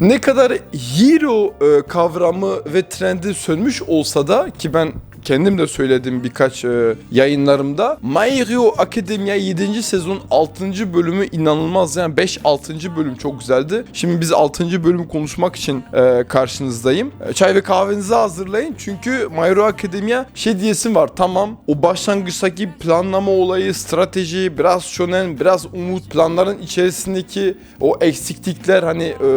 Ne kadar hero e, kavramı ve trendi sönmüş olsa da ki ben kendim de söyledim birkaç e, yayınlarımda. My Hero Academia 7. sezon 6. bölümü inanılmaz yani 5-6. bölüm çok güzeldi. Şimdi biz 6. bölümü konuşmak için e, karşınızdayım. E, çay ve kahvenizi hazırlayın çünkü My Hero Academia şey diyesim var tamam o başlangıçtaki planlama olayı, strateji, biraz shonen, biraz umut, planların içerisindeki o eksiklikler hani e,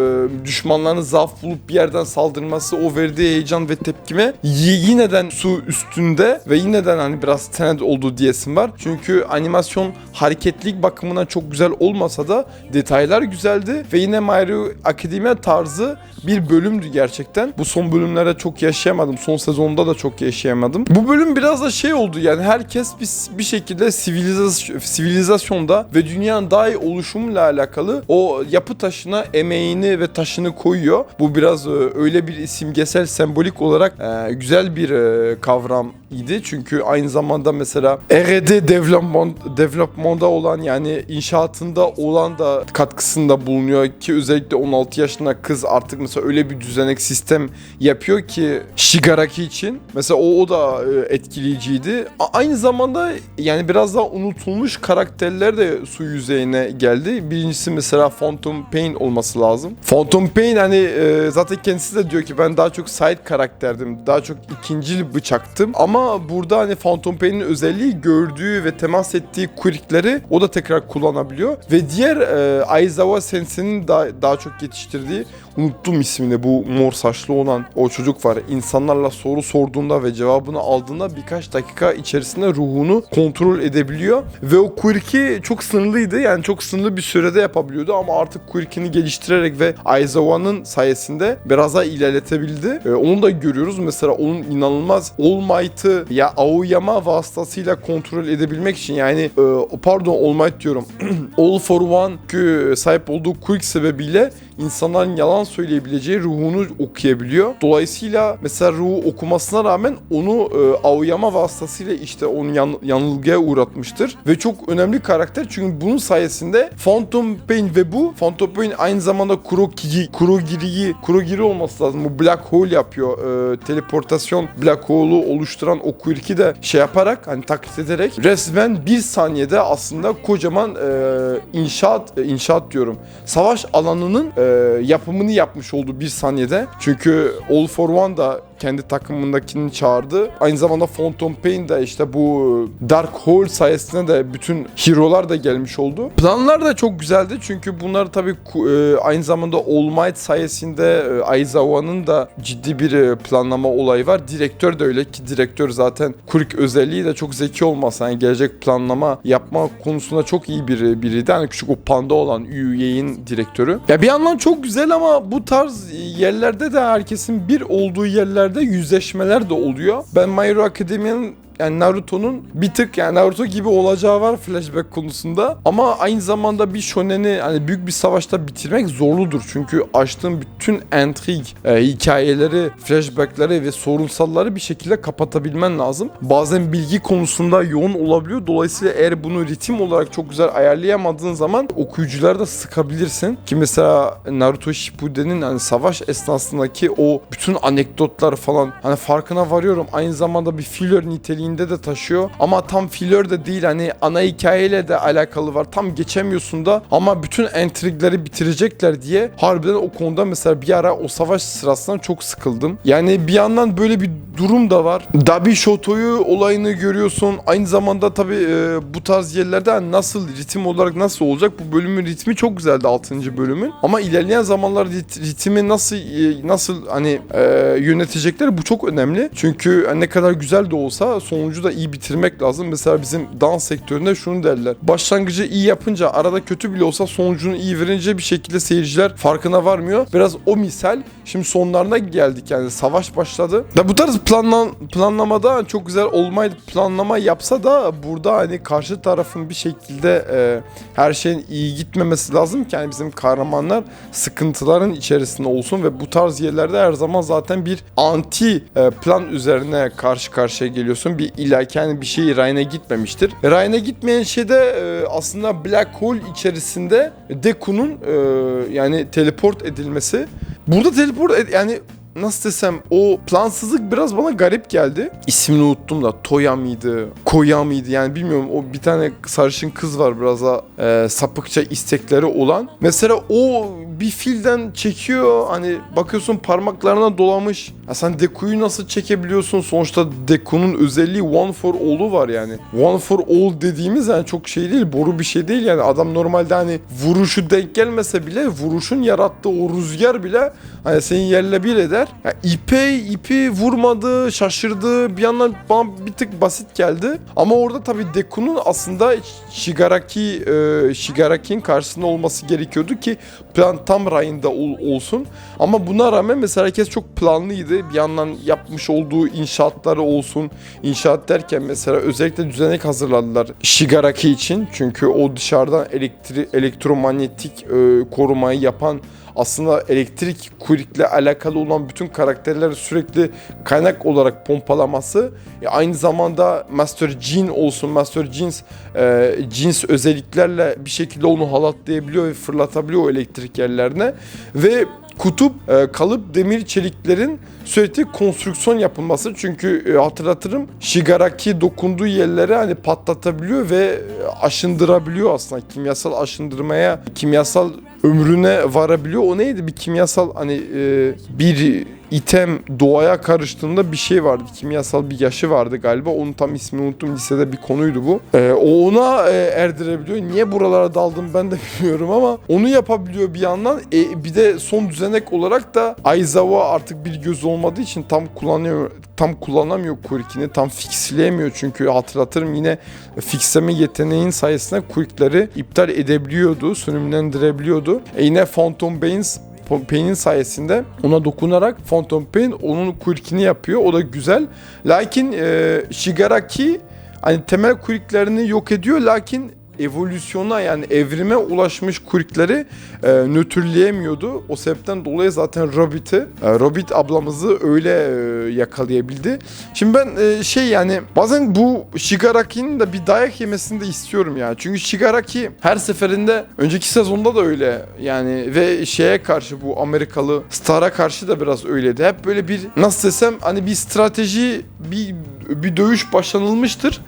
düşmanların zaaf bulup bir yerden saldırması, o verdiği heyecan ve tepkime y- yineden su üstünde ve yineden hani biraz trend olduğu diyesim var. Çünkü animasyon hareketlilik bakımından çok güzel olmasa da detaylar güzeldi ve yine My Hero Academia tarzı bir bölümdü gerçekten. Bu son bölümlerde çok yaşayamadım. Son sezonda da çok yaşayamadım. Bu bölüm biraz da şey oldu yani herkes bir, bir şekilde sivilizasyon, sivilizasyonda ve dünyanın daha iyi oluşumuyla alakalı o yapı taşına emeğini ve taşını koyuyor. Bu biraz e, öyle bir simgesel sembolik olarak e, güzel bir e, kavram idi. Çünkü aynı zamanda mesela R&D development, development'da olan yani inşaatında olan da katkısında bulunuyor ki özellikle 16 yaşında kız artık mesela öyle bir düzenek sistem yapıyor ki Shigaraki için mesela o, o da e, etkileyiciydi. A- aynı zamanda yani biraz daha unutulmuş karakterler de su yüzeyine geldi. Birincisi mesela Phantom Pain olması lazım. Phantom Pain hani e, zaten kendisi de diyor ki ben daha çok side karakterdim. Daha çok ikincil bıçaktım. Ama burada hani Phantom Pain'in özelliği gördüğü ve temas ettiği quirkleri o da tekrar kullanabiliyor. Ve diğer e, Aizawa Sensei'nin daha, daha çok yetiştirdiği unuttum ismini bu mor saçlı olan o çocuk var. İnsanlarla soru sorduğunda ve cevabını aldığında birkaç dakika içerisinde ruhunu kontrol edebiliyor. Ve o quirk'i çok sınırlıydı. Yani çok sınırlı bir sürede yapabiliyordu ama artık quirk'ini geliştirerek ve Aizawa'nın sayesinde biraz daha ilerletebildi. Ee, onu da görüyoruz. Mesela onun inanılmaz All Might'ı ya Aoyama vasıtasıyla kontrol edebilmek için yani e, pardon All Might diyorum. All for One sahip olduğu quick sebebiyle insanların yalan söyleyebileceği ruhunu okuyabiliyor. Dolayısıyla mesela ruhu okumasına rağmen onu e, Aoyama vasıtasıyla işte onu yan- yanılgıya uğratmıştır. Ve çok önemli karakter çünkü bunun sayesinde Phantom Pain ve bu Phantom Pain aynı zamanda Kurogiri, Kurogiri'yi Kurogiri olması lazım. Bu Black Hole yapıyor. E, teleportasyon Black Hole'u oluşturan o quirk'i de şey yaparak hani taklit ederek resmen bir saniyede aslında kocaman e, inşaat e, inşaat diyorum. Savaş alanının e, yapımını yapmış oldu bir saniyede. Çünkü All for One da kendi takımındakini çağırdı. Aynı zamanda Phantom Pain de işte bu Dark Hole sayesinde de bütün hero'lar da gelmiş oldu. Planlar da çok güzeldi çünkü bunlar tabii e, aynı zamanda All Might sayesinde e, Aizawa'nın da ciddi bir e, planlama olayı var. Direktör de öyle ki direktör zaten Kurik özelliği de çok zeki olmasa yani gelecek planlama yapma konusunda çok iyi biri biriydi. Hani küçük o panda olan UE'in direktörü. Ya bir yandan çok güzel ama bu tarz yerlerde de herkesin bir olduğu yerlerde yüzleşmeler de oluyor. Ben My Hero Academia'nın yani Naruto'nun bir tık yani Naruto gibi olacağı var flashback konusunda. Ama aynı zamanda bir shonen'i hani büyük bir savaşta bitirmek zorludur. Çünkü açtığın bütün entrig, e, hikayeleri, flashbackleri ve sorunsalları bir şekilde kapatabilmen lazım. Bazen bilgi konusunda yoğun olabiliyor. Dolayısıyla eğer bunu ritim olarak çok güzel ayarlayamadığın zaman okuyucuları da sıkabilirsin. Ki mesela Naruto Shippuden'in hani savaş esnasındaki o bütün anekdotlar falan hani farkına varıyorum. Aynı zamanda bir filler niteliğinde de taşıyor. Ama tam filler de değil hani ana hikayeyle de alakalı var. Tam geçemiyorsun da ama bütün entrigleri bitirecekler diye harbiden o konuda mesela bir ara o savaş sırasında çok sıkıldım. Yani bir yandan böyle bir durum da var. Dabi Shoto'yu olayını görüyorsun. Aynı zamanda tabii e, bu tarz yerlerde hani nasıl ritim olarak nasıl olacak? Bu bölümün ritmi çok güzeldi 6. bölümün. Ama ilerleyen zamanlarda rit- ritmi nasıl e, nasıl hani e, yönetecekler bu çok önemli. Çünkü ne kadar güzel de olsa sonucu da iyi bitirmek lazım. Mesela bizim dans sektöründe şunu derler. Başlangıcı iyi yapınca arada kötü bile olsa sonucunu iyi verince bir şekilde seyirciler farkına varmıyor. Biraz o misal. Şimdi sonlarına geldik yani savaş başladı. Da bu tarz planlan planlamada çok güzel olmayı planlama yapsa da burada hani karşı tarafın bir şekilde e, her şeyin iyi gitmemesi lazım ki yani bizim kahramanlar sıkıntıların içerisinde olsun ve bu tarz yerlerde her zaman zaten bir anti e, plan üzerine karşı karşıya geliyorsun. Bir hani bir şey rayına gitmemiştir. Rayına gitmeyen şey de e, aslında Black Hole içerisinde Deku'nun e, yani teleport edilmesi. Burada teleport ed- yani nasıl desem o plansızlık biraz bana garip geldi. İsmini unuttum da Toya mıydı? Koya mıydı? Yani bilmiyorum o bir tane sarışın kız var biraz da e, sapıkça istekleri olan. Mesela o bir filden çekiyor hani bakıyorsun parmaklarına dolamış. Ya sen Deku'yu nasıl çekebiliyorsun? Sonuçta Deku'nun özelliği One for All'u var yani. One for All dediğimiz yani çok şey değil, boru bir şey değil yani. Adam normalde hani vuruşu denk gelmese bile vuruşun yarattığı o rüzgar bile hani seni yerle bir eder. Ya ipe ipi vurmadı, şaşırdı. Bir yandan bana bir tık basit geldi. Ama orada tabii Deku'nun aslında Shigaraki e, Shigaraki'nin karşısında olması gerekiyordu ki plan tam rayında ol- olsun. Ama buna rağmen mesela herkes çok planlıydı. Bir yandan yapmış olduğu inşaatları olsun. İnşaat derken mesela özellikle düzenek hazırladılar Shigaraki için. Çünkü o dışarıdan elektri elektromanyetik e, korumayı yapan aslında elektrik kuyrukla alakalı olan bütün karakterleri sürekli kaynak olarak pompalaması. E, aynı zamanda Master Gene olsun Master Jeans e, cins özelliklerle bir şekilde onu halatlayabiliyor ve fırlatabiliyor o elektrik yerlerine. Ve kutup e, kalıp demir çeliklerin sürekli konstrüksiyon yapılması çünkü e, hatırlatırım Shigaraki dokunduğu yerlere hani patlatabiliyor ve e, aşındırabiliyor aslında kimyasal aşındırmaya kimyasal ömrüne varabiliyor. O neydi? Bir kimyasal hani e, bir item doğaya karıştığında bir şey vardı. Kimyasal bir yaşı vardı galiba. Onun tam ismini unuttum. Lisede bir konuydu bu. E, o ona e, erdirebiliyor. Niye buralara daldım ben de bilmiyorum ama onu yapabiliyor bir yandan. E, bir de son düzenek olarak da Aizawa artık bir göz olmadığı için tam kullanıyor tam kullanamıyor Kurikini. Tam fixleyemiyor çünkü hatırlatırım yine fixleme yeteneğin sayesinde Kurikleri iptal edebiliyordu. Sönümlendirebiliyordu. E yine Phantom Banes Pain'in sayesinde ona dokunarak Phantom Pain onun kurikini yapıyor. O da güzel. Lakin e, Shigaraki hani temel kuriklerini yok ediyor lakin evolüsyona yani evrime ulaşmış kurikleri e, nötrleyemiyordu. O sebepten dolayı zaten Rabbit'i, e, Rabbit ablamızı öyle e, yakalayabildi. Şimdi ben e, şey yani bazen bu Shigaraki'nin de bir dayak yemesini de istiyorum ya. Çünkü Shigaraki her seferinde önceki sezonda da öyle yani ve şeye karşı bu Amerikalı Star'a karşı da biraz öyleydi. Hep böyle bir nasıl desem hani bir strateji bir bir dövüş başlanılmıştır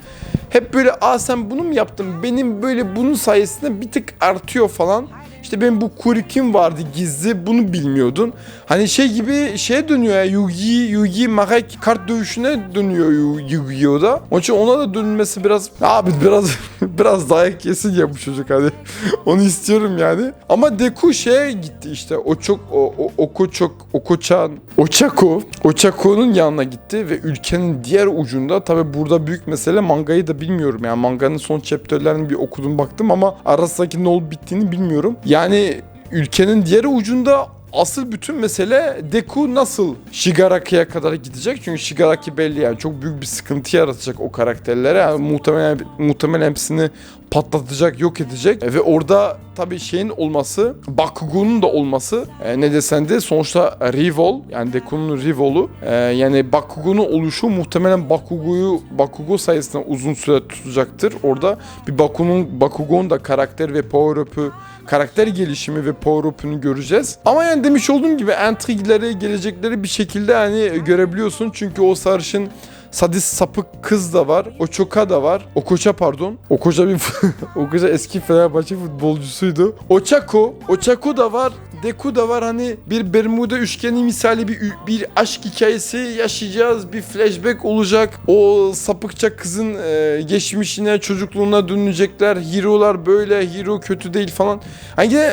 hep böyle aa sen bunu mu yaptın benim böyle bunun sayesinde bir tık artıyor falan. İşte benim bu kurikim vardı gizli bunu bilmiyordun. Hani şey gibi şeye dönüyor ya Yugi, Yugi Mahek kart dövüşüne dönüyor Yu- Yu-Gi-Oh'da. Onun için ona da dönülmesi biraz abi biraz biraz dayak yesin ya bu çocuk hani. Onu istiyorum yani. Ama Deku şeye gitti işte. O çok o, o Oko çok Okoçan Ochako Ochako'nun yanına gitti ve ülkenin diğer ucunda tabi burada büyük mesele mangayı da bilmiyorum yani manganın son chapterlerini bir okudum baktım ama arasındaki ne olup bittiğini bilmiyorum. Yani ülkenin diğer ucunda asıl bütün mesele Deku nasıl Shigaraki'ye kadar gidecek? Çünkü Shigaraki belli yani çok büyük bir sıkıntı yaratacak o karakterlere. Yani muhtemelen muhtemelen hepsini patlatacak, yok edecek. E, ve orada tabii şeyin olması, Bakugo'nun da olması e, ne desen de sonuçta Rivol yani Deku'nun Rivol'u e, yani Bakugo'nun oluşu muhtemelen Bakugo'yu Bakugo sayesinde uzun süre tutacaktır. Orada bir Baku'nun Bakugo'nun da karakter ve power up'ü karakter gelişimi ve power up'ünü göreceğiz. Ama yani demiş olduğum gibi entrigleri, gelecekleri bir şekilde hani görebiliyorsun. Çünkü o sarışın sadist sapık kız da var. O çoka da var. O koça pardon. O koca bir o koca eski Fenerbahçe futbolcusuydu. O Çako, o Çako da var. Deku da var hani bir Bermuda üçgeni misali bir bir aşk hikayesi yaşayacağız. Bir flashback olacak. O sapıkça kızın e, geçmişine, çocukluğuna dönecekler. Hero'lar böyle, hero kötü değil falan. Hani yine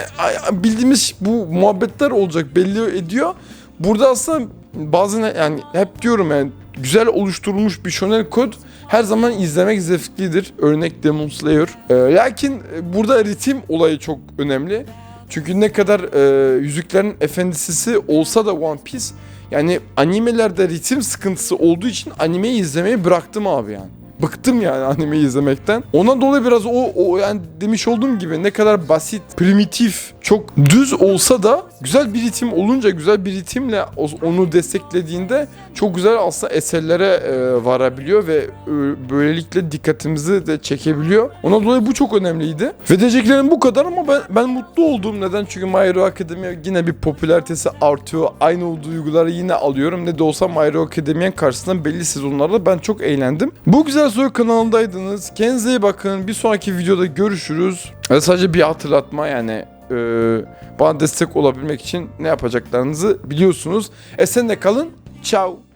bildiğimiz bu muhabbetler olacak belli ediyor. Burada aslında bazen yani hep diyorum yani güzel oluşturulmuş bir shonen kod her zaman izlemek zevklidir. Örnek Demon Slayer. Ee, lakin e, burada ritim olayı çok önemli. Çünkü ne kadar e, Yüzüklerin Efendisi olsa da One Piece yani animelerde ritim sıkıntısı olduğu için animeyi izlemeyi bıraktım abi yani. Bıktım yani anime izlemekten. Ondan dolayı biraz o, o yani demiş olduğum gibi ne kadar basit, primitif, çok düz olsa da güzel bir ritim olunca güzel bir ritimle onu desteklediğinde çok güzel aslında eserlere e, varabiliyor ve e, böylelikle dikkatimizi de çekebiliyor. Ona dolayı bu çok önemliydi. Ve diyeceklerim bu kadar ama ben, ben mutlu oldum. Neden? Çünkü My Hero Academia yine bir popülaritesi artıyor. Aynı o duyguları yine alıyorum. Ne de olsa My Hero Academia'nın karşısında belli sezonlarda ben çok eğlendim. Bu Güzel Soru kanalındaydınız. Kendinize iyi bakın. Bir sonraki videoda görüşürüz. Ve sadece bir hatırlatma yani e, bana destek olabilmek için ne yapacaklarınızı biliyorsunuz. Esenle kalın. Ciao.